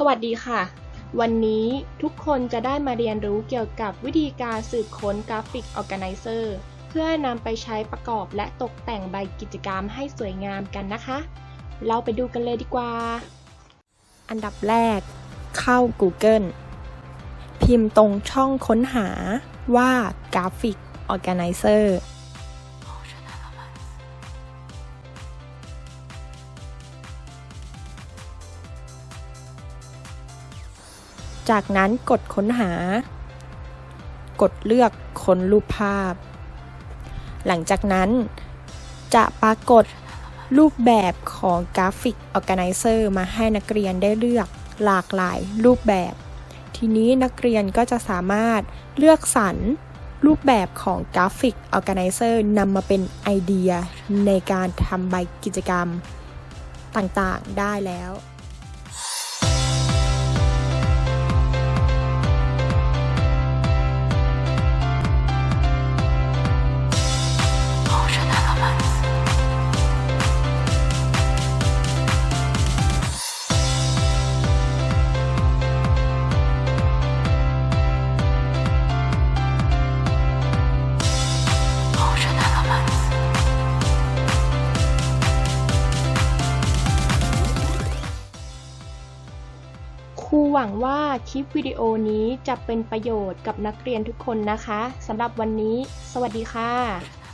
สวัสดีค่ะ วันนี้ทุกคนจะได้มาเรียนรู้เกี่ยวกับวิธีการสืบค้นกราฟิก Organizer เพื่อนำไปใช้ประกอบและตกแต่งใบกิจกรรมให้สวยงามกันนะคะ เราไปดูกันเลยดีกว่า อันดับแรก เข้า Google พิมพ์ตรงช่องค้นหาว่ากราฟิก Organizer จากนั้นกดค้นหา กดเลือกค้นรูปภาพ หลังจากนั้นจะปรากฏรูปแบบของกราฟิก Organizer มาให้นักเรียนได้เลือกหลากหลายรูปแบบ ทีนี้นักเรียนก็จะสามารถเลือกสรรรูปแบบของกราฟิก Organizer นำมาเป็นไอเดียในการทำใบกิจกรรมต่างๆได้แล้ว ครูหวังว่าคลิปวิดีโอนี้จะเป็นประโยชน์กับนักเรียนทุกคนนะคะสำหรับวันนี้ สวัสดีค่ะ